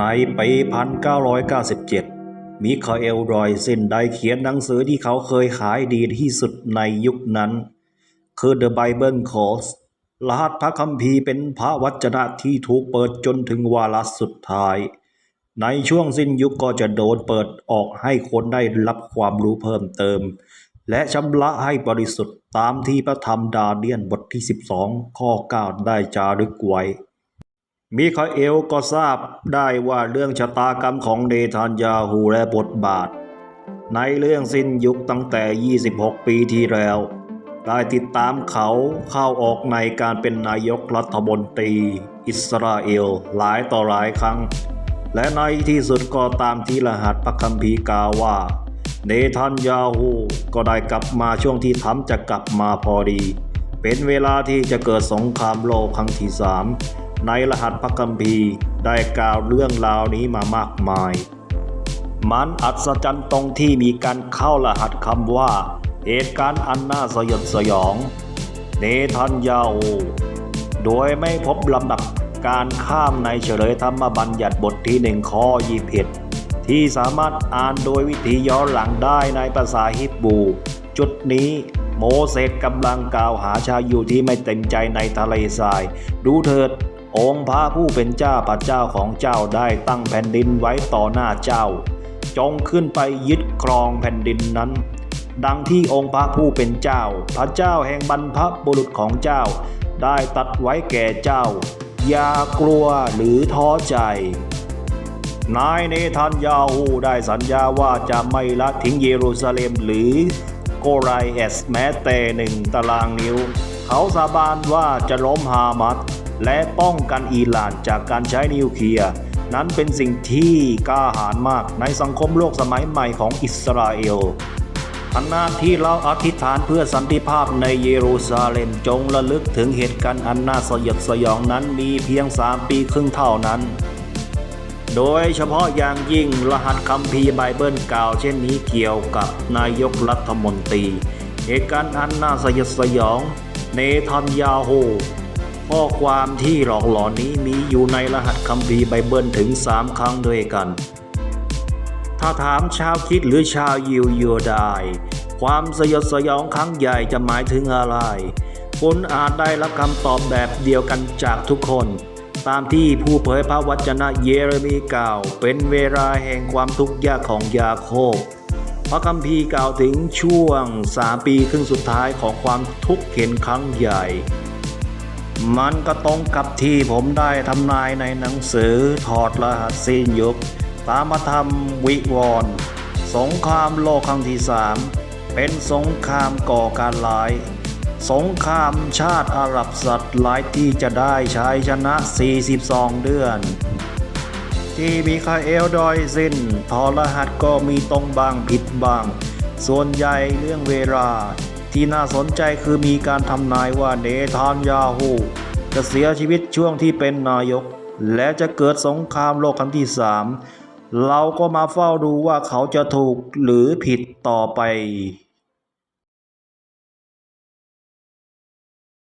ในปี 1997 มิคาเอลรอยซินได้เขียนหนังสือที่เขาเคยขายดีที่สุดในยุคนั้น คือ The Bible Codes รหัสพระคัมภีร์เป็นพระวจนะที่ถูกเปิดจนถึงวาระสุดท้าย ในช่วงสิ้นยุคก็จะโดนเปิดออกให้คนได้รับความรู้เพิ่มเติม และชำระให้บริสุทธิ์ตามที่พระธรรมดาเนียนบทที่ 12 ข้อ 9 ได้จารึกไว้ มิคาเอลก็ทราบได้ว่าเรื่องชะตากรรมของเนทานยาฮูและบทบาท ในเรื่องสิ้นยุคตั้งแต่ 26 ปีที่แล้ว ได้ติดตามเขาเข้าออกในการเป็นนายกรัฐมนตรี อิสราเอลหลายต่อหลายครั้ง และในที่สุดก็ตามที่รหัสพระคัมภีร์กาว่า เนทันยาฮูก็ได้กลับมาช่วงที่ทำจะกลับมาพอดี เป็นเวลาที่จะเกิดสงครามโลกครั้งที่สาม ในรหัสพระคัมภีร์ได้กล่าวเรื่องราวนี้มามากมาย มันอัศจรรย์ตรงที่มีการเข้ารหัสคำว่า เหตุการณ์อันน่าสยดสยอง เนทันยาฮูโดยไม่พบลำดับการข้ามในเฉลยธรรมบัญญัติบทที่หนึ่งข้อยีเอ็ดที่สามารถอ่านโดยวิธีย้อนหลังได้ในภาษาฮิบรูจุดนี้โมเสสกำลังกล่าวหาชาวอยู่ที่ไม่เต็มใจในทะเลทราย ดูเถิด องค์พระผู้เป็นเจ้าพระเจ้าของเจ้าได้ตั้งแผ่นดินไว้ต่อหน้าเจ้า จงขึ้นไปยึดครองแผ่นดินนั้น ดังที่องค์พระผู้เป็นเจ้า พระเจ้าแห่งบรรพบุรุษของเจ้า ได้ตัดไว้แก่เจ้า อย่ากลัวหรือท้อใจ นายเนทันยาฮูได้สัญญาว่าจะไม่ละทิ้งเยรูซาเล็มหรือโกไรเอสแม้แต่หนึ่งตารางนิ้ว เขาสาบานว่าจะล้มฮามัส และป้องกันอิหร่านจากการใช้นิวเคลียร์นั้นเป็นสิ่งที่กล้าหาญมากในสังคมโลกสมัยใหม่ของอิสราเอลขณะที่เราอธิษฐานเพื่อสันติภาพในเยรูซาเล็มจงระลึกถึงเหตุการณ์อันน่าสยดสยองนั้นมีเพียงสามปีครึ่งเท่านั้น โดยเฉพาะอย่างยิ่งรหัสคัมภีร์ไบเบิลกล่าวเช่นนี้เกี่ยวกับนายกรัฐมนตรี เหตุการณ์อันน่าสยดสยอง เนทันยาโฮ ข้อความที่หลอกหลอนนี้มีอยู่ในรหัสคัมภีร์ไบเบิลถึงสามครั้งด้วยกัน ถ้าถามชาวคิดหรือชาวยิวยูดายความสยดสยองครั้งใหญ่จะหมายถึงอะไรคุณอาจได้รับคำตอบแบบเดียวกันจากทุกคน ตามที่ผู้เผยพระวจนะเยเรมีกล่าว เป็นเวลาแห่งความทุกข์ยากของยาโคบพระคัมภีร์กล่าวถึงช่วงสามปีครึ่งสุดท้ายของความทุกข์เข็นครั้งใหญ่ มันก็ตรงกับที่ผมได้ทำนายในหนังสือถอดรหัสสิ้นยุคตามธรรมวิวรณ์สงครามโลกครั้งที่สามเป็นสงครามก่อการร้าย สงครามชาติอาหรับสัตว์หลายที่จะได้ชัยชนะ 42 เดือน ที่มีคาเอลดอยซินทอรหัสก็มีตรงบางผิดบาง ส่วนใหญ่เรื่องเวลา ที่น่าสนใจคือมีการทำนายว่าเนธานยาฮูจะเสียชีวิตช่วงที่เป็นนายก และจะเกิดสงครามโลกครั้งที่สามเราก็มาเฝ้าดูว่าเขาจะถูกหรือผิดต่อไป